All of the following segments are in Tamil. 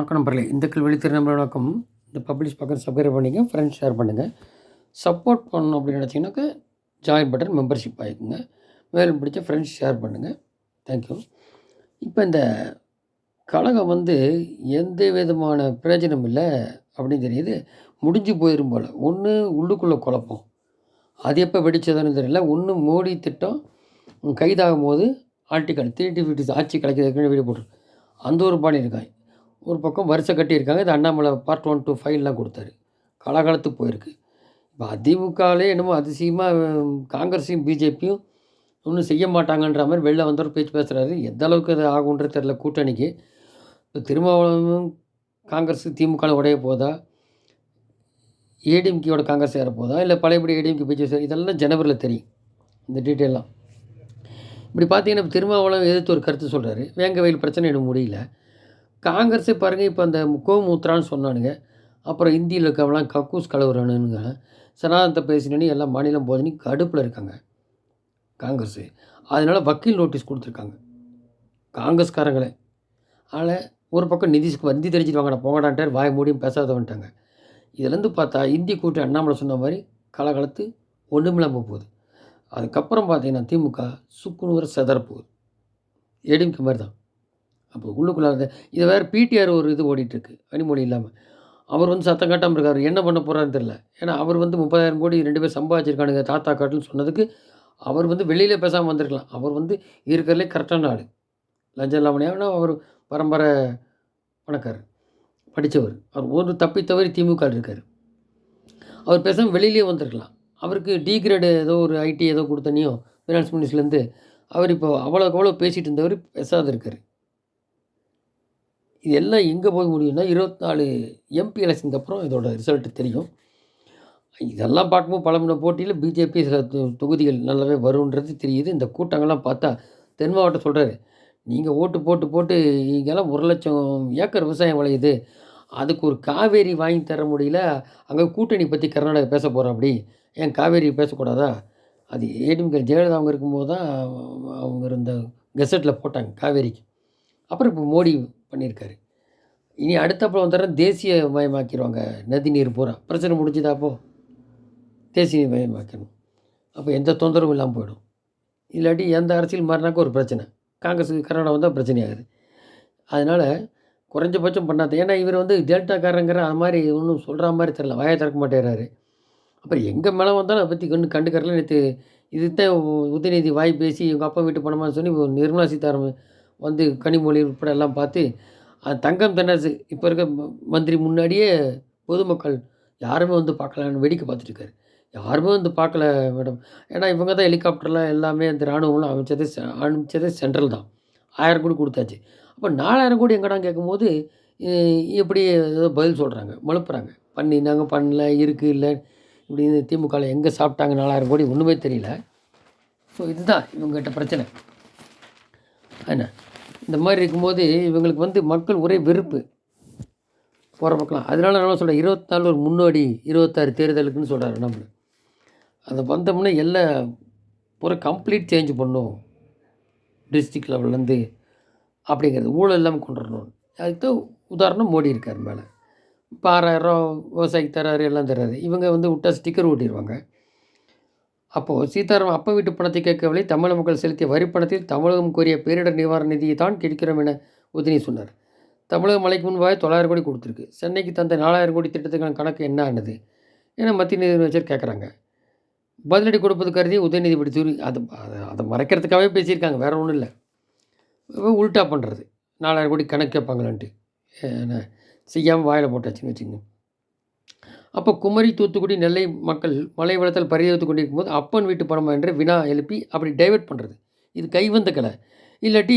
வணக்கம் நம்பர்களே இந்த கல்வி திருநம்பர் வணக்கம். இந்த பப்ளிஷ் பக்கம் சப்ஸ்கிரைப் பண்ணிங்க ஃப்ரெண்ட்ஸ் ஷேர் பண்ணுங்கள் சப்போர்ட் பண்ணணும் அப்படின்னு நினச்சிங்கனாக்கா ஜாயின் பட்டன் மெம்பர்ஷிப் ஆகிக்குங்க மேலும் பிடிச்ச ஃப்ரெண்ட்ஸ் ஷேர் பண்ணுங்கள் தேங்க்யூ இப்போ இந்த கழகம் வந்து எந்த விதமான பிரயோஜனம் இல்லை அப்படின்னு தெரியுது. முடிஞ்சு போயிடும் போல். ஒன்று உள்ளுக்குள்ளே குழப்பம். அது எப்போ வெடித்ததுன்னு தெரியல. ஒன்று மோடி திட்டம் கைதாகும் போது ஆர்டிக்கல் த்ரீ டி ஃபிஃப்டி ஆட்சி கலைக்கிறதுக்கு வீடியோ போட்டுருக்கு. அந்த ஒரு பாணி இருக்காங்க ஒரு பக்கம் வரிசை கட்டியிருக்காங்க. இது அண்ணாமலை பார்ட் ஒன் டூ ஃபைவ்லாம் கொடுத்தாரு. காலகாலத்துக்கு போயிருக்கு. இப்போ அதிமுகவிலே என்னமோ அதிசயமாக காங்கிரஸையும் பிஜேபியும் ஒன்றும் செய்ய மாட்டாங்கன்ற மாதிரி வெளில வந்தவர் பேச்சு பேசுகிறாரு எந்த அளவுக்கு அது ஆகுன்றது தெரில கூட்டணிக்கு. இப்போ திருமாவளவனும் காங்கிரஸ் திமுக உடைய போதா? ஏடிஎம்கேயோட காங்கிரஸ் ஏற போதா? இல்லை பழையபடி ஏடிஎம்கே பிஜேபி இதெல்லாம் ஜனவரியில் தெரியும். இந்த டீட்டெயிலாம் இப்படி பார்த்தீங்கன்னா இப்போ திருமாவளவன் எதிர்த்து ஒரு கருத்து சொல்கிறாரு வேங்க வயல் பிரச்சனை எனக்கு முடியல. காங்கிரஸே பாருங்கள் இப்போ அந்த கோமூத்ரான்னு சொன்னானுங்க. அப்புறம் இந்தியில் இருக்கவங்களாம் கக்கூஸ் கலவுறானுங்க சனாதனத்தை பேசினு எல்லாம் மாநிலம் போதுன்னு கடுப்பில் இருக்காங்க. காங்கிரஸு. அதனால் வக்கீல் நோட்டீஸ் கொடுத்துருக்காங்க. காங்கிரஸ்காரங்களே. அதனால் ஒரு பக்கம் நிதிஷ்க்கு வந்தி தெரிஞ்சுட்டு வாங்கடா போங்கடான்ட்டார் வாய் மூடியும் பேசாத வந்துட்டாங்க இதுலேருந்து பார்த்தா இந்தி கூட்டி அண்ணாமலை சொன்ன மாதிரி கலகலத்து ஒன்றுமில்லாமல் போகுது. அதுக்கப்புறம் பார்த்தீங்கன்னா திமுக சுக்குநூறு செதற போகுது ஏடிஎம்கே மாதிரி தான் அப்போ உள்ளுக்குள்ளே இதை வேறு பிடிஆர் ஒரு இது ஓடிட்டுருக்கு அனிமொழி இல்லாமல் அவர் வந்து சத்தம் காட்டாமல் இருக்கார் என்ன பண்ண போகிறான்னு தெரில ஏன்னா அவர் வந்து முப்பதாயிரம் கோடி ரெண்டு பேர் சம்பாதிச்சிருக்கானுங்க தாத்தா காட்டுன்னு சொன்னதுக்கு அவர் வந்து வெளியில் பேசாமல் வந்திருக்கலாம். அவர் வந்து இருக்கிறதுலே கரெக்டான ஆள். லஞ்சம் இல்லாமல் அவர் பரம்பரை பணக்காரர் படித்தவர். அவர் ஒரு தப்பி தவறி திமுக இருக்கார். அவர் பேசாமல் வெளியிலே வந்திருக்கலாம். அவருக்கு டி கிரேடு ஏதோ ஒரு ஐடி ஏதோ கொடுத்தனையும் ஃபினான்ஸ் மினிஸ்ட்லேருந்து அவர் இப்போ அவ்வளோக்கு அவ்வளோ பேசிகிட்டு இருந்தவர் பேசாத இருக்கார். இது எல்லாம் எங்கே போய் முடியும்னா இருபத்தி நாலு எம்பி எலெக்ஷனுக்கு அப்புறம் இதோட ரிசல்ட்டு தெரியும். இதெல்லாம் பார்க்கும்போது பல போட்டியில் பிஜேபி சில தொகுதிகள் நல்லாவே வருன்றது தெரியுது. இந்த கூட்டங்கள்லாம் பார்த்தா தென் மாவட்டம் சொல்கிறாரு நீங்கள் ஓட்டு போட்டு போட்டு இங்கெல்லாம் ஒரு லட்சம் ஏக்கர் விவசாயம் விளையுது. அதுக்கு ஒரு காவேரி வாங்கி தர முடியல. அங்கே கூட்டணி பற்றி கர்நாடகா பேச போகிறோம் அப்படி. ஏன் காவேரி பேசக்கூடாதா? அது ஏடிஎம்கே ஜெயலலிதா அவங்க இருக்கும்போது தான் அவங்க இருந்த கெசட்டில் போட்டாங்க காவேரிக்கு. அப்புறம் இப்போ மோடி பண்ணியிருக்காரு. இனி அடுத்த அடுத்தப்போ தர தேசிய மயமாக்கிடுவாங்க நதி நீர் பூரா. பிரச்சனை முடிஞ்சுதா அப்போ? தேசிய மயமாக்கணும் அப்போ எந்த தொந்தரவும் இல்லாமல் போயிடும். இல்லாட்டி எந்த அரசியல் மாறினாக்க ஒரு பிரச்சனை. காங்கிரஸுக்கு கர்நாடகா வந்தால் பிரச்சனையாகுது அதனால் குறைஞ்சபட்சம் பண்ணாத. ஏன்னா இவர் வந்து டெல்டாக்காரங்கிற அது மாதிரி ஒன்றும் சொல்கிற மாதிரி தெரில வாயை திறக்க மாட்டேறாரு. அப்புறம் எங்கே மேலே வந்தாலும் அதை பற்றி கண்டு கண்டுக்கறல நேற்று இதுதான் உதயநிதி வாய் பேசி எங்கள் அப்பா வீட்டு பணமான்னு சொல்லி நிர்மலா சீதாராமன் வந்து கனிமொழி உட்பட எல்லாம் பார்த்து அது தங்கம் தென்னரசு இப்போ இருக்க ம- மந்திரி முன்னாடியே பொதுமக்கள் யாருமே வந்து பார்க்கலான்னு வேடிக்கை பார்த்துட்டு இருக்காரு. யாருமே வந்து பார்க்கல மேடம். ஏன்னா இவங்க தான் ஹெலிகாப்டர்லாம் எல்லாமே அந்த இராணுவம்லாம் அமைச்சதே அனுப்பிச்சதே சென்ட்ரல் தான். ஆயிரம் கோடி கொடுத்தாச்சு. அப்போ நாலாயிரம் கோடி எங்கடான்னு கேட்கும்போது எப்படி ஏதோ பதில் சொல்கிறாங்க மழுப்புறாங்க பண்ணி நாங்கள் பண்ணல இருக்குது இல்லை. இப்படின்னு திமுகவில் எங்கே சாப்பிட்டாங்க நாலாயிரம் கோடி ஒன்றுமே தெரியல. ஸோ இதுதான் இவங்ககிட்ட பிரச்சனை. என்ன? இந்த மாதிரி இருக்கும்போது இவங்களுக்கு வந்து மக்கள் ஒரே வெறுப்பு. போகிற பக்கம் அதனால நான் சொல்கிறேன் இருபத்தி நாலு ஒரு முன்னோடி இருபத்தாறு தேர்தலுக்குன்னு சொல்கிறாரு நம்ம அதை வந்தோம்னா எல்லாம் பூரா கம்ப்ளீட் சேஞ்ச் பண்ணும். டிஸ்ட்ரிக் லெவல்லேருந்து அப்படிங்கிறது ஊழல் இல்லாமல் கொண்டு வரணும் அதுக்கு உதாரணம் மோடி இருக்கார் மேலே. இப்போ ஆறாயிரம் விவசாயிக்கு தராரு எல்லாம் தராரு இவங்க வந்து விட்டா ஸ்டிக்கர் ஓட்டிடுவாங்க அப்போது சீதாராம் அப்பா வீட்டு பணத்தை கேட்கவில்லை. தமிழக மக்கள் செலுத்திய வரி பணத்தில் தமிழகம் கோரிய பேரிடர் நிவாரண நிதியை தான் கேட்கிறோம் என உதினி சொன்னார். தமிழக மலைக்கு முன்பாக தொள்ளாயிரம் கோடி கொடுத்துருக்கு. சென்னைக்கு தந்த நாலாயிரம் கோடி திட்டத்துக்கான கணக்கு என்ன ஆனது என மத்திய நிதியமைச்சர் கேட்குறாங்க. பதிலடி கொடுப்பது கருதி உதயநிதி இப்படி தூரி அது அதை- அதை மறைக்கிறதுக்காகவே பேசியிருக்காங்க. வேற ஒன்றும் இல்லை. உல்ட்டா பண்ணுறது நாலாயிரம் கோடி கணக்கு கேட்பாங்களான்ட்டு. என்ன செய்யாமல் வாயில் போட்டாச்சுன்னு வச்சுக்கோங்க. அப்போ குமரி தூத்துக்குடி நெல்லை மக்கள் மலை வளத்தில் பரிதவித்து கொண்டிருக்கும் போது அப்பன் வீட்டு பணம் என்று வினா எழுப்பி அப்படி டைவெர்ட் பண்ணுறது இது கைவந்த கலை. இல்லாட்டி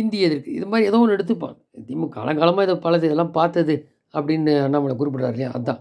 இந்தி எதிர்க்கு இது மாதிரி ஏதோ ஒன்று எடுத்துப்பான் திமுக காலங்காலமாக இதை பலது இதெல்லாம் பார்த்தது அப்படின்னு அண்ணாமலை குறிப்பிட்றாரு இல்லையா? அதான்.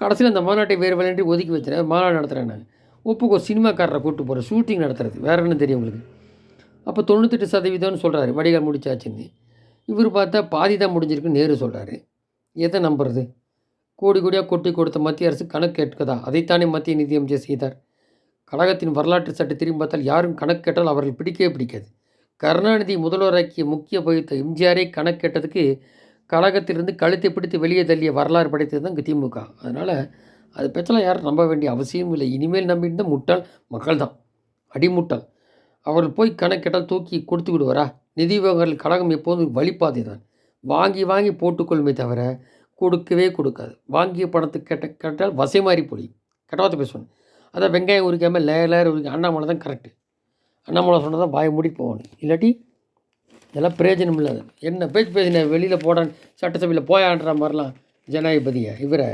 கடைசியில் அந்த மாநாட்டை வேறு விளையாண்டு ஒதுக்கி வச்சுறேன் மாநாடு நடத்துகிறேன் நான். ஒப்புக்கோ சினிமாக்காரரை கூப்பிட்டு போகிறேன் ஷூட்டிங் நடத்துறது. வேறு என்ன தெரியும் உங்களுக்கு? அப்போ தொண்ணூத்தெட்டு சதவீதம்னு சொல்கிறாரு வடிகால் முடிச்சாச்சுன்னு. இவர் பார்த்தா பாதி தான் முடிஞ்சிருக்குன்னு நேரு சொல்கிறாரு எதை நம்புறது? கோடி கோடியாக கொட்டி கொடுத்த மத்திய அரசு கணக்கு கேட்கதா? அதைத்தானே மத்திய நிதியமைச்சர் செய்தார். கழகத்தின் வரலாற்று சட்டை திரும்பி பார்த்தால் யாரும் கணக்கு கேட்டால் அவர்கள் பிடிக்கவே பிடிக்காது. கருணாநிதி முதல்வராக்கிய முக்கிய பகுத்த எம்ஜிஆரை கணக்கு கேட்டதுக்கு கழகத்திலிருந்து கழுத்தை பிடித்து வெளியே தள்ளிய வரலாறு படைத்தது தான் திமுக. அதனால் அது பற்றிலாம் யாரும் நம்ப வேண்டிய அவசியமும் இல்லை. இனிமேல் நம்பிட்டு முட்டாள் மக்கள் தான். அடிமுட்டாள். அவர்கள் போய் கணக்கெட்டால் தூக்கி கொடுத்து விடுவாரா? நிதி விவகாரங்கள் கழகம் எப்போதும் வழிபாதை தான். வாங்கி வாங்கி போட்டுக்கொள்ளுமே தவிர கொடுக்கவே கொடுக்காது. வாங்கிய பணத்தை கேட்ட கேட்டால் வசை மாறி பொழியும் கெட்டவார்த்தை பேசுவேன். அதான் வெங்காயம் உரிக்காமல் லேயர் லேயர் உரிக்க அண்ணாமலை தான் கரெக்டு அண்ணாமலை சொன்னால் தான் வாயை மூடி போகணும் இல்லாட்டி இதெல்லாம் பிரயோஜனம் இல்லாத. என்ன பேச்சு பேசின வெளியில் போடான் சட்டசபையில் போயான்ற மாதிரிலாம் ஜனாதிபதியை இவரை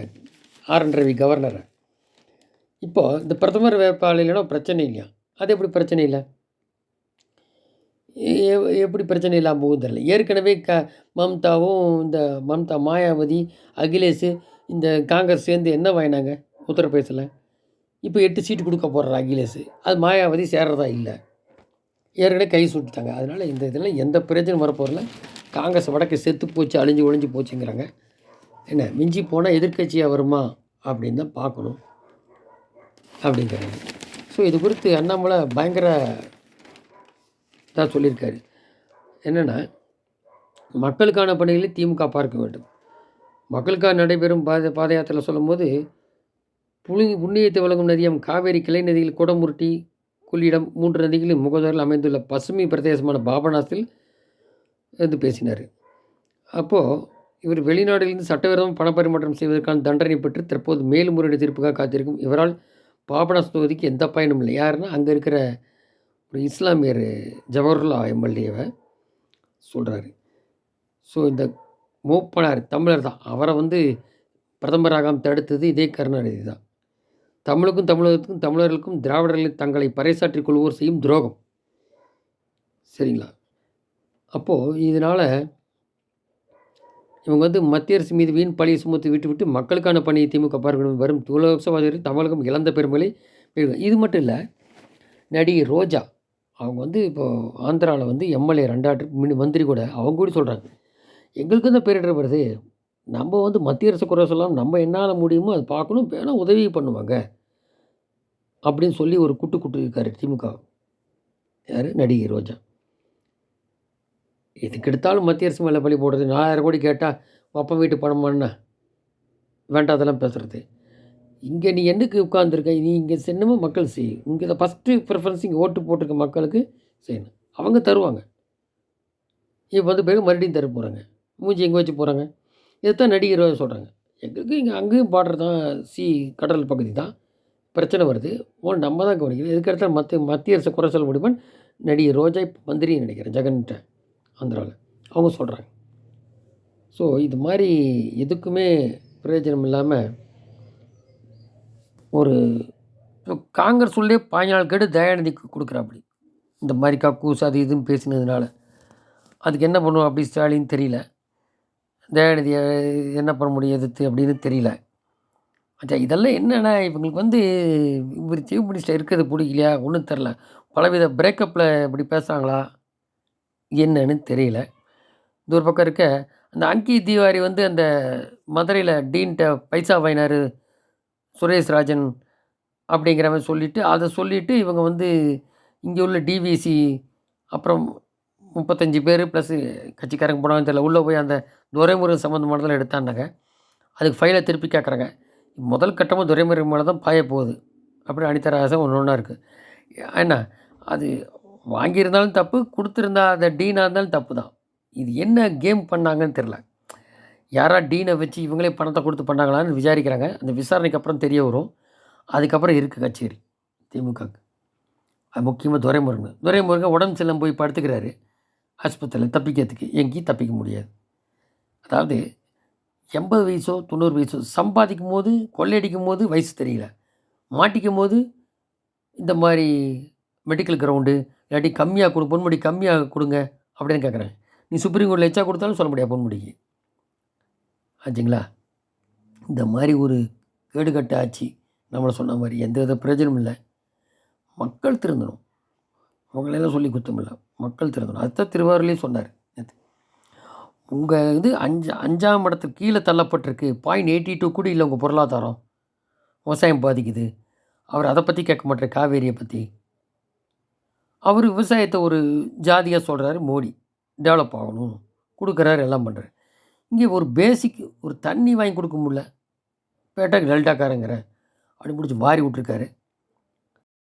ஆர் என் ரவி கவர்னரை இப்போது இந்த பிரதமர் வேட்பாளர் பிரச்சனை இல்லையா? அது எப்படி பிரச்சனை இல்லை? எப்படி பிரச்சனை இல்லாமல் போகும் தெரியல ஏற்கனவே க மம்தாவும் இந்த மம்தா மாயாவதி அகிலேஷ் இந்த காங்கிரஸ் சேர்ந்து என்ன வாங்கினாங்க? உத்தரப்பிரதேசில் இப்போ எட்டு சீட்டு கொடுக்க போடுறார் அகிலேஷ். அது மாயாவதி சேர்றதா இல்லை. ஏற்கனவே கை சுட்டுட்டாங்க. அதனால் இந்த இதில் எந்த பிரச்சனையும் வரப்போகிறல காங்கிரஸ் வடக்கு செத்து போச்சு அழிஞ்சு ஒழிஞ்சு போச்சுங்கிறாங்க. என்ன மிஞ்சி போனால் எதிர்க்கட்சியாக வருமா? அப்படின்னு தான் பார்க்கணும். அப்படிங்கிறாங்க. ஸோ இது குறித்து அண்ணாமலை பயங்கர தான் சொல்லியிருக்காரு. என்னென்னா மக்களுக்கான பணிகளை திமுக பார்க்க வேண்டும். மக்களுக்காக நடைபெறும் பாத பாத யாத்திரை சொல்லும்போது புளி புண்ணியத்தை வழங்கும் நதியம் காவேரி கிளை நதியில் குடமுருட்டி கொள்ளிடம் மூன்று நதிகளில் முகதரில் அமைந்துள்ள பசுமை பிரதேசமான பாபநாசில் வந்து பேசினார். அப்போது இவர் வெளிநாடுகளிலிருந்து சட்டவிரோதம் பணப்பரிமாற்றம் செய்வதற்கான தண்டனை பெற்று தற்போது மேல்முறையீடு தீர்ப்புக்காக காத்திருக்கும் இவரால் பாபநாஸ் தொகுதிக்கு எந்த பயனும் இல்லை. யாருன்னா அங்கே இருக்கிற ஒரு இஸ்லாமியர் ஜவஹர்லா எம்எல்ஏவை சொல்கிறாரு ஸோ இந்த மூப்பனார் தமிழர் தான். அவரை வந்து பிரதமராகாமல் தடுத்தது இதே கருணாநிதி தான். தமிழுக்கும் தமிழகத்துக்கும் தமிழர்களுக்கும் திராவிடர்கள் தங்களை பறைசாற்றிக் கொள்வோர் செய்யும் துரோகம். சரிங்களா? அப்போது இதனால் இவங்க வந்து மத்திய அரசு மீது வீண் பழியை சுமத்து விட்டு விட்டு மக்களுக்கான பணியை திமுக பார்க்கணும். வரும் துலோக்சவாதிகள் தமிழகம் இழந்த பெருமைகளை இது மட்டும் இல்லை நடிகை ரோஜா அவங்க வந்து இப்போது ஆந்திராவில் வந்து எம்எல்ஏ ரெண்டாட்டு மினி மந்திரி கூட அவங்க கூட சொல்கிறாங்க எங்களுக்கு தான் பேரிடர் வருது நம்ம வந்து மத்திய அரசு குறை சொல்லாமல் நம்ம என்னால் முடியுமோ அதை பார்க்கணும் வேணால் உதவி பண்ணுவாங்க. அப்படின்னு சொல்லி ஒரு குட்டு குட்டு இருக்கார் திமுக. யார்? நடிகை ரோஜா. எதுக்கெடுத்தாலும் மத்திய அரசு மேலே பழி போடுறது. நாலாயிரம் கோடி கேட்டால் அப்பா வீட்டு பணம் பண்ண வேண்டாம் அதெல்லாம் பேசுகிறது இங்கே நீ என்னக்கு உட்காந்துருக்க நீ இங்கே சின்னமாக மக்கள் செய். இங்கே இதை ஃபஸ்ட்டு ப்ரிஃபரன்ஸ் இங்கே ஓட்டு போட்டிருக்க மக்களுக்கு செய்யணும். அவங்க தருவாங்க. இப்போ வந்து பிறகு மறுபடியும் தர போகிறாங்க மூஞ்சி எங்கே வச்சு போகிறாங்க இதைத்தான் நடிகர் சொல்கிறாங்க எங்களுக்கு இங்கே அங்கேயும் பாடுறது தான் சி கடல் பகுதி தான். பிரச்சனை வருது. ஓ நம்ம தான் கவனிக்கணும் இதுக்கு அடுத்த மத்திய மத்திய அரசு குறை சொல்ல முடியுமான் நடிகர் ரோஜா இப்போ மந்திரின்னு நினைக்கிறேன். ஜெகன்கிட்ட ஆந்திராவில் அவங்க சொல்கிறாங்க ஸோ இது மாதிரி எதுக்குமே பிரயோஜனம் இல்லாமல் ஒரு காங்கிரஸ் உள்ளே பாஞ்சால் கேடு தயாநிதிக்கு கொடுக்குறாப்படி. இந்த மாதிரி கக்கூஸ் அது இதுன்னு பேசினதுனால. அதுக்கு என்ன பண்ணுவோம் அப்படி ஸ்டாலின் தெரியல. தயாநிதியை என்ன பண்ண முடியும் எதிர்த்து அப்படின்னு தெரியல. அச்சா இதெல்லாம் என்னென்னா இவங்களுக்கு வந்து இவர் சீஃப் மினிஸ்டர் இருக்கிறது பிடிக்கலையா? ஒன்றும் தெரில பலவித பிரேக்கப்பில் இப்படி பேசுகிறாங்களா என்னன்னு தெரியல. இது ஒரு பக்கம் இருக்க அந்த அங்கி தீவாரி வந்து அந்த மதுரையில் டீன்ட்ட பைசா வாங்கினார் சுரேஷ் ராஜன் அப்படிங்கிறவன் சொல்லிவிட்டு அதை சொல்லிவிட்டு இவங்க வந்து இங்கே உள்ள டிவிசி அப்புறம் முப்பத்தஞ்சு பேர் ப்ளஸ் கட்சிக்காரங்க போனாலும் தெரியல. உள்ளே போய் அந்த துரைமுருகன் சம்மந்தமானதெல்லாம் எடுத்தாண்டாங்க அதுக்கு ஃபைலை திருப்பி கேட்குறாங்க முதல் கட்டமாக துரைமுருகன் மேலே தான் பாய போகுது. அப்படி அனிதராசம் ஒன்று ஒன்றா இருக்குது என்ன? அது வாங்கியிருந்தாலும் தப்பு கொடுத்துருந்தா அந்த டீனாக இருந்தாலும் தப்பு தான் இது என்ன கேம் பண்ணாங்கன்னு தெரில யாராக டீனை வச்சு இவங்களே பணத்தை கொடுத்து பண்ணாங்களான்னு விசாரிக்கிறாங்க. அந்த விசாரணைக்கு அப்புறம் தெரிய வரும். அதுக்கப்புறம் இருக்குது கச்சேரி திமுக அது முக்கியமாக துரைமுருகன். துரைமுருகன் உடம்பு செல்லம் போய் படுத்துக்கிறாரு. ஆஸ்பத்திரியில் தப்பிக்கிறதுக்கு. எங்கேயும் தப்பிக்க முடியாது. அதாவது எண்பது வயசோ தொண்ணூறு வயசோ சம்பாதிக்கும் போது கொள்ளையடிக்கும் போது வயசு தெரியல. மாட்டிக்கும் போது இந்த மாதிரி மெடிக்கல் கிரவுண்டு இல்லாட்டி கம்மியாக கொடு பொன்முடி கம்மியாக கொடுங்க அப்படின்னு கேட்குறாங்க. நீ சுப்ரீம் கோர்ட்டில் எச்சா கொடுத்தாலும் சொல்ல முடியாது பொன்முடிக்கு. ஆச்சுங்களா இந்த மாதிரி ஒரு கேடுகட்ட ஆட்சி நம்மளை சொன்ன மாதிரி எந்த வித பிரயோஜனமும் இல்லை. மக்கள் திருந்தணும். அவங்களெல்லாம் சொல்லி குத்தமில்ல மக்கள் திருந்தணும். அதுதான் திருவாரூர்லேயும் சொன்னார் நேற்று உங்கள் இது அஞ்சு அஞ்சாம் இடத்துக்கு கீழே தள்ளப்பட்டிருக்கு. பாயிண்ட் எயிட்டி டூ கூட இல்லை உங்கள் பொருளாதாரம். விவசாயம் பாதிக்குது. அவர் அதை பற்றி கேட்க மாட்டார். காவேரியை பற்றி அவர் விவசாயத்தை ஒரு ஜாதியாக சொல்கிறாரு மோடி. டெவலப் ஆகணும். கொடுக்குறாரு. எல்லாம் பண்ணுறாரு இங்கே ஒரு பேசிக் ஒரு தண்ணி வாங்கி கொடுக்க முடில பேட்டாக்கு டெல்டாக்காரங்கிற. அப்படி பிடிச்சி வாரி விட்ருக்காரு